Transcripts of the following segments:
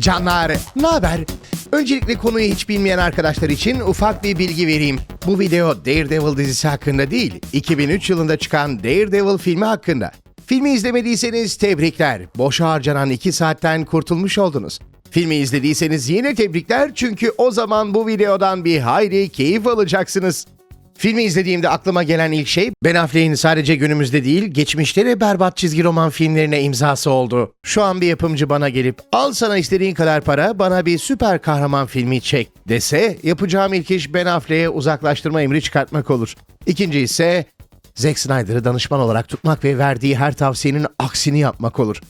Canlar, ne haber? Öncelikle konuyu hiç bilmeyen arkadaşlar için ufak bir bilgi vereyim. Bu video Daredevil dizisi hakkında değil, 2003 yılında çıkan Daredevil filmi hakkında. Filmi izlemediyseniz tebrikler. Boşa harcanan 2 saatten kurtulmuş oldunuz. Filmi izlediyseniz yine tebrikler çünkü o zaman bu videodan bir hayli keyif alacaksınız. Filmi izlediğimde aklıma gelen ilk şey Ben Affleck'in sadece günümüzde değil geçmişte de berbat çizgi roman filmlerine imzası oldu. Şu an bir yapımcı bana gelip al sana istediğin kadar para bana bir süper kahraman filmi çek dese yapacağım ilk iş Ben Affleck'e uzaklaştırma emri çıkartmak olur. İkinci ise Zack Snyder'ı danışman olarak tutmak ve verdiği her tavsiyenin aksini yapmak olur.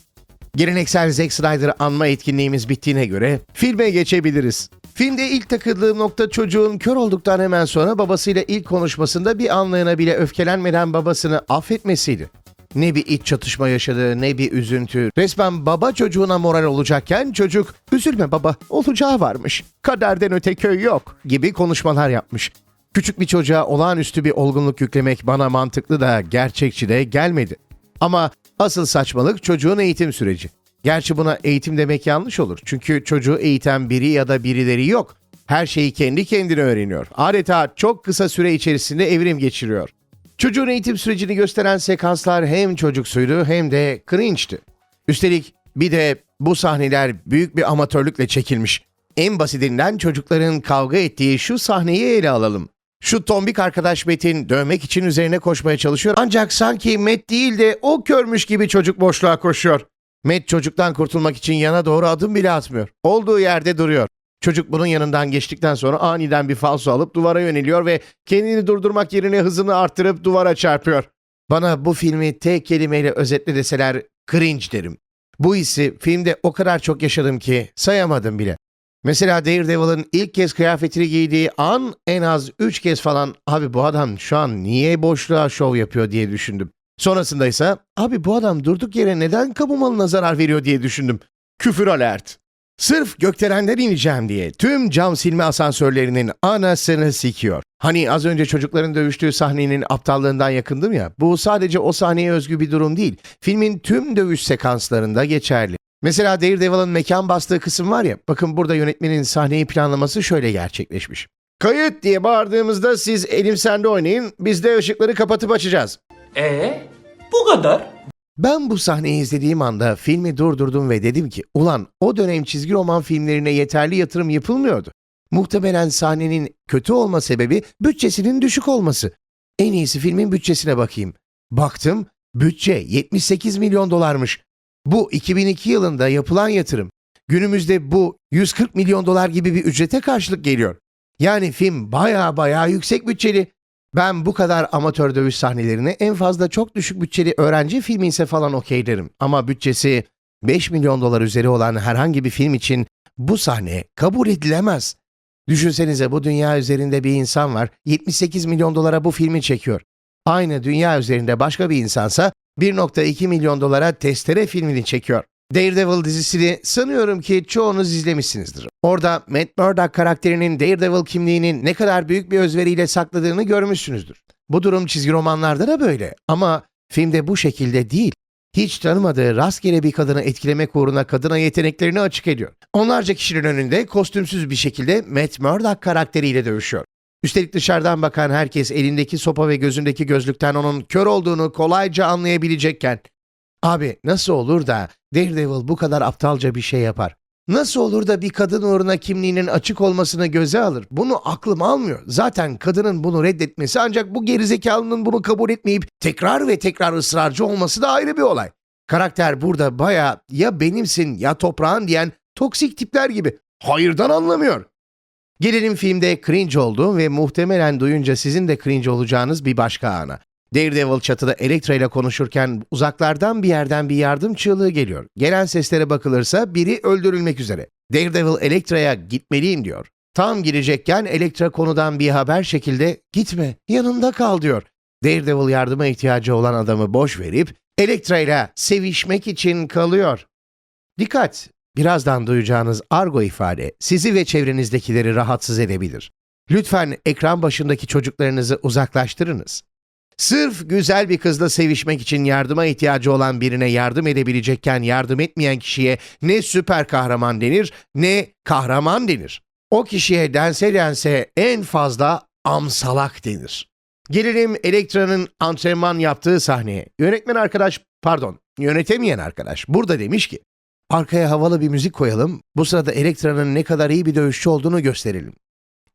Geleneksel Zack Snyder'ı anma etkinliğimiz bittiğine göre filme geçebiliriz. Filmde ilk takıldığım nokta çocuğun kör olduktan hemen sonra babasıyla ilk konuşmasında bir anlayana bile öfkelenmeden babasını affetmesiydi. Ne bir iç çatışma yaşadı ne bir üzüntü. Resmen baba çocuğuna moral olacakken çocuk üzülme baba olacağı varmış. Kaderden öte köy yok gibi konuşmalar yapmış. Küçük bir çocuğa olağanüstü bir olgunluk yüklemek bana mantıklı da gerçekçi de gelmedi. Ama asıl saçmalık çocuğun eğitim süreci. Gerçi buna eğitim demek yanlış olur. Çünkü çocuğu eğiten biri ya da birileri yok. Her şeyi kendi kendine öğreniyor. Adeta çok kısa süre içerisinde evrim geçiriyor. Çocuğun eğitim sürecini gösteren sekanslar hem çocuksuydu hem de cringe'ti. Üstelik bir de bu sahneler büyük bir amatörlükle çekilmiş. En basitinden çocukların kavga ettiği şu sahneyi ele alalım. Şu tombik arkadaş Metin dövmek için üzerine koşmaya çalışıyor ancak sanki Met değil de o körmüş gibi çocuk boşluğa koşuyor. Met çocuktan kurtulmak için yana doğru adım bile atmıyor. Olduğu yerde duruyor. Çocuk bunun yanından geçtikten sonra aniden bir falso alıp duvara yöneliyor ve kendini durdurmak yerine hızını arttırıp duvara çarpıyor. Bana bu filmi tek kelimeyle özetle deseler cringe derim. Bu hissi filmde o kadar çok yaşadım ki sayamadım bile. Mesela Daredevil'ın ilk kez kıyafetini giydiği an en az 3 kez falan abi bu adam şu an niye boşluğa şov yapıyor diye düşündüm. Sonrasında ise abi bu adam durduk yere neden kamu malına zarar veriyor diye düşündüm. Küfür alert. Sırf gökdelenden ineceğim diye tüm cam silme asansörlerinin anasını sikiyor. Hani az önce çocukların dövüştüğü sahnenin aptallığından yakındım ya. Bu sadece o sahneye özgü bir durum değil. Filmin tüm dövüş sekanslarında geçerli. Mesela Daredevil'ın mekan bastığı kısım var ya. Bakın burada yönetmenin sahneyi planlaması şöyle gerçekleşmiş. Kayıt diye bağırdığımızda siz elim sende oynayın. Biz de ışıkları kapatıp açacağız. Ee, bu kadar. Ben bu sahneyi izlediğim anda filmi durdurdum ve dedim ki ulan o dönem çizgi roman filmlerine yeterli yatırım yapılmıyordu. Muhtemelen sahnenin kötü olma sebebi bütçesinin düşük olması. En iyisi filmin bütçesine bakayım. Baktım bütçe 78 milyon dolarmış. Bu 2002 yılında yapılan yatırım. Günümüzde bu 140 milyon dolar gibi bir ücrete karşılık geliyor. Yani film baya baya yüksek bütçeli. Ben bu kadar amatör dövüş sahnelerini en fazla çok düşük bütçeli öğrenci filmi ise falan okey derim. Ama bütçesi 5 milyon dolar üzeri olan herhangi bir film için bu sahne kabul edilemez. Düşünsenize bu dünya üzerinde bir insan var 78 milyon dolara bu filmi çekiyor. Aynı dünya üzerinde başka bir insansa 1.2 milyon dolara testere filmini çekiyor. Daredevil dizisini sanıyorum ki çoğunuz izlemişsinizdir. Orada Matt Murdock karakterinin Daredevil kimliğinin ne kadar büyük bir özveriyle sakladığını görmüşsünüzdür. Bu durum çizgi romanlarda da böyle ama filmde bu şekilde değil. Hiç tanımadığı rastgele bir kadını etkilemek uğruna kadına yeteneklerini açık ediyor. Onlarca kişinin önünde kostümsüz bir şekilde Matt Murdock karakteriyle dövüşüyor. Üstelik dışarıdan bakan herkes elindeki sopa ve gözündeki gözlükten onun kör olduğunu kolayca anlayabilecekken Abi nasıl olur da Daredevil bu kadar aptalca bir şey yapar? Nasıl olur da bir kadın uğruna kimliğinin açık olmasını göze alır? Bunu aklım almıyor. Zaten kadının bunu reddetmesi ancak bu gerizekalının bunu kabul etmeyip tekrar ve tekrar ısrarcı olması da ayrı bir olay. Karakter burada baya ya benimsin ya toprağın diyen toksik tipler gibi. Hayırdan anlamıyor. Gelelim filmde cringe oldu ve muhtemelen duyunca sizin de cringe olacağınız bir başka ana. Daredevil çatıda Elektra ile konuşurken uzaklardan bir yerden bir yardım çığlığı geliyor. Gelen seslere bakılırsa biri öldürülmek üzere. Daredevil Elektra'ya gitmeliyim diyor. Tam girecekken Elektra konudan bir haber şekilde gitme yanında kal diyor. Daredevil yardıma ihtiyacı olan adamı boş verip Elektra ile sevişmek için kalıyor. Dikkat! Birazdan duyacağınız argo ifade sizi ve çevrenizdekileri rahatsız edebilir. Lütfen ekran başındaki çocuklarınızı uzaklaştırınız. Sırf güzel bir kızla sevişmek için yardıma ihtiyacı olan birine yardım edebilecekken yardım etmeyen kişiye ne süper kahraman denir ne kahraman denir. O kişiye dense dense en fazla amsalak denir. Gelelim Elektra'nın antrenman yaptığı sahneye. Yönetmen arkadaş, pardon, yönetemeyen arkadaş burada demiş ki, arkaya havalı bir müzik koyalım, bu sırada Elektra'nın ne kadar iyi bir dövüşçü olduğunu gösterelim.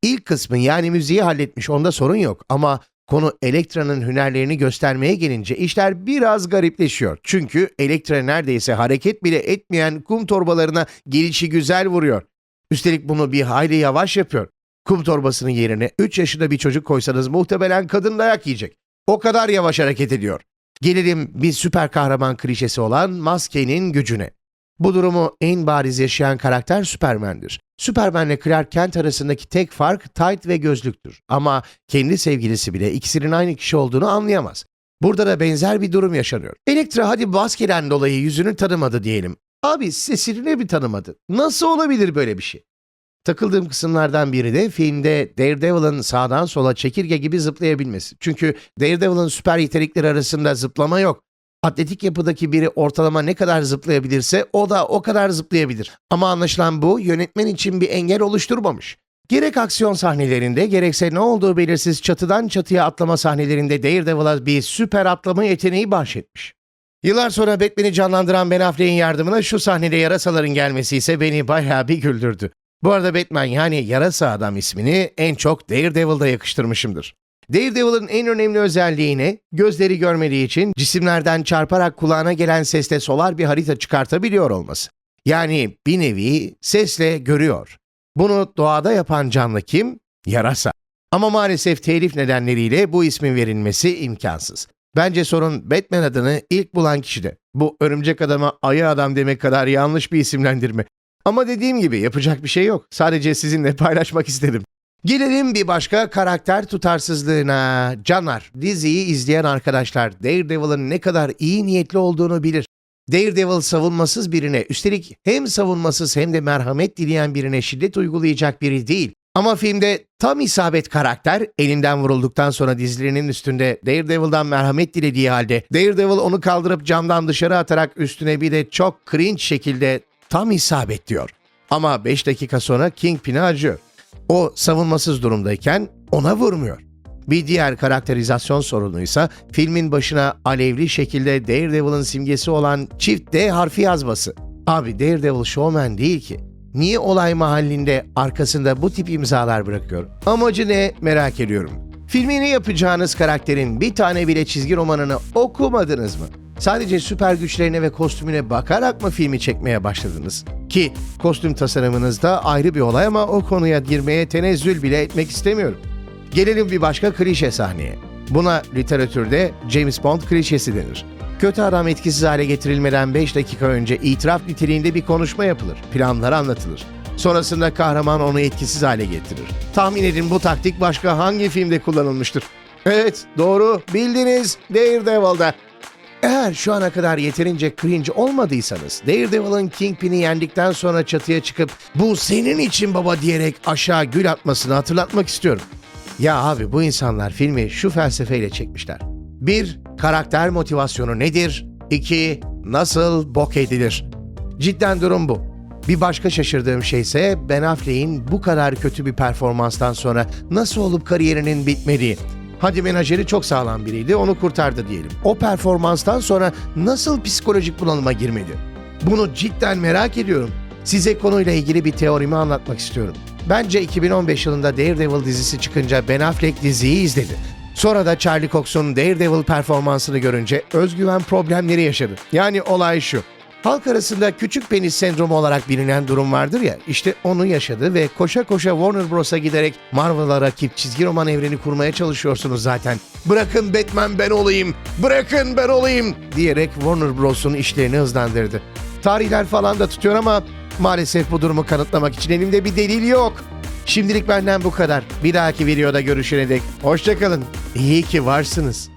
İlk kısmı yani müziği halletmiş onda sorun yok ama konu Elektra'nın hünerlerini göstermeye gelince işler biraz garipleşiyor. Çünkü Elektra neredeyse hareket bile etmeyen kum torbalarına gelişi güzel vuruyor. Üstelik bunu bir hayli yavaş yapıyor. Kum torbasının yerine 3 yaşında bir çocuk koysanız muhtemelen kadın dayak yiyecek. O kadar yavaş hareket ediyor. Gelelim bir süper kahraman klişesi olan maskenin gücüne. Bu durumu en bariz yaşayan karakter Superman'dir. Superman ile Clark Kent arasındaki tek fark tight ve gözlüktür. Ama kendi sevgilisi bile ikisinin aynı kişi olduğunu anlayamaz. Burada da benzer bir durum yaşanıyor. Elektra hadi maskeden dolayı yüzünü tanımadı diyelim. Abi sesini bir tanımadı? Nasıl olabilir böyle bir şey? Takıldığım kısımlardan biri de filmde Daredevil'ın sağdan sola çekirge gibi zıplayabilmesi. Çünkü Daredevil'ın süper yetenekleri arasında zıplama yok. Atletik yapıdaki biri ortalama ne kadar zıplayabilirse o da o kadar zıplayabilir. Ama anlaşılan bu yönetmen için bir engel oluşturmamış. Gerek aksiyon sahnelerinde gerekse ne olduğu belirsiz çatıdan çatıya atlama sahnelerinde Daredevil'a bir süper atlama yeteneği bahşetmiş. Yıllar sonra Batman'i canlandıran Ben Affleck'in yardımına şu sahnede yarasaların gelmesi ise beni bayağı bir güldürdü. Bu arada Batman yani yarasa adam ismini en çok Daredevil'da yakıştırmışımdır. Daredevil'ın en önemli özelliği ne? Gözleri görmediği için cisimlerden çarparak kulağına gelen sesle solar bir harita çıkartabiliyor olması. Yani bir nevi sesle görüyor. Bunu doğada yapan canlı kim? Yarasa. Ama maalesef telif nedenleriyle bu ismin verilmesi imkansız. Bence sorun Batman adını ilk bulan kişide. Bu örümcek adama ayı adam demek kadar yanlış bir isimlendirme. Ama dediğim gibi yapacak bir şey yok. Sadece sizinle paylaşmak istedim. Gelelim bir başka karakter tutarsızlığına. Canar, diziyi izleyen arkadaşlar Daredevil'ın ne kadar iyi niyetli olduğunu bilir. Daredevil savunmasız birine, üstelik hem savunmasız hem de merhamet dileyen birine şiddet uygulayacak biri değil. Ama filmde tam isabet karakter elinden vurulduktan sonra dizlerinin üstünde Daredevil'dan merhamet dilediği halde Daredevil onu kaldırıp camdan dışarı atarak üstüne bir de çok cringe şekilde tam isabet diyor. Ama 5 dakika sonra Kingpin'e acıyor. O savunmasız durumdayken ona vurmuyor. Bir diğer karakterizasyon sorunuysa filmin başına alevli şekilde Daredevil'ın simgesi olan çift D harfi yazması. Abi Daredevil showman değil ki. Niye olay mahallinde arkasında bu tip imzalar bırakıyor? Amacı ne merak ediyorum. Filmini yapacağınız karakterin bir tane bile çizgi romanını okumadınız mı? Sadece süper güçlerine ve kostümüne bakarak mı filmi çekmeye başladınız? Ki kostüm tasarımınız da ayrı bir olay ama o konuya girmeye tenezzül bile etmek istemiyorum. Gelelim bir başka klişe sahneye. Buna literatürde James Bond klişesi denir. Kötü adam etkisiz hale getirilmeden 5 dakika önce itiraf niteliğinde bir konuşma yapılır, planlar anlatılır. Sonrasında kahraman onu etkisiz hale getirir. Tahmin edin bu taktik başka hangi filmde kullanılmıştır? Evet, doğru, bildiniz, Daredevil'da. Eğer şu ana kadar yeterince cringe olmadıysanız, Daredevil'ın Kingpin'i yendikten sonra çatıya çıkıp bu senin için baba diyerek aşağı gül atmasını hatırlatmak istiyorum. Ya abi bu insanlar filmi şu felsefeyle çekmişler. 1. Karakter motivasyonu nedir? 2. Nasıl bok edilir? Cidden durum bu. Bir başka şaşırdığım şey ise Ben Affleck'in bu kadar kötü bir performanstan sonra nasıl olup kariyerinin bitmediği. Hadi menajeri çok sağlam biriydi, onu kurtardı diyelim. O performanstan sonra nasıl psikolojik bunalıma girmedi? Bunu cidden merak ediyorum. Size konuyla ilgili bir teorimi anlatmak istiyorum. Bence 2015 yılında Daredevil dizisi çıkınca Ben Affleck diziyi izledi. Sonra da Charlie Cox'un Daredevil performansını görünce özgüven problemleri yaşadı. Yani olay şu. Halk arasında küçük penis sendromu olarak bilinen durum vardır ya, işte onu yaşadı ve koşa koşa Warner Bros'a giderek Marvel'a rakip çizgi roman evreni kurmaya çalışıyorsunuz zaten. Bırakın Batman ben olayım, bırakın ben olayım diyerek Warner Bros'un işlerini hızlandırdı. Tarihler falan da tutuyor ama maalesef bu durumu kanıtlamak için elimde bir delil yok. Şimdilik benden bu kadar. Bir dahaki videoda görüşene dek hoşçakalın. İyi ki varsınız.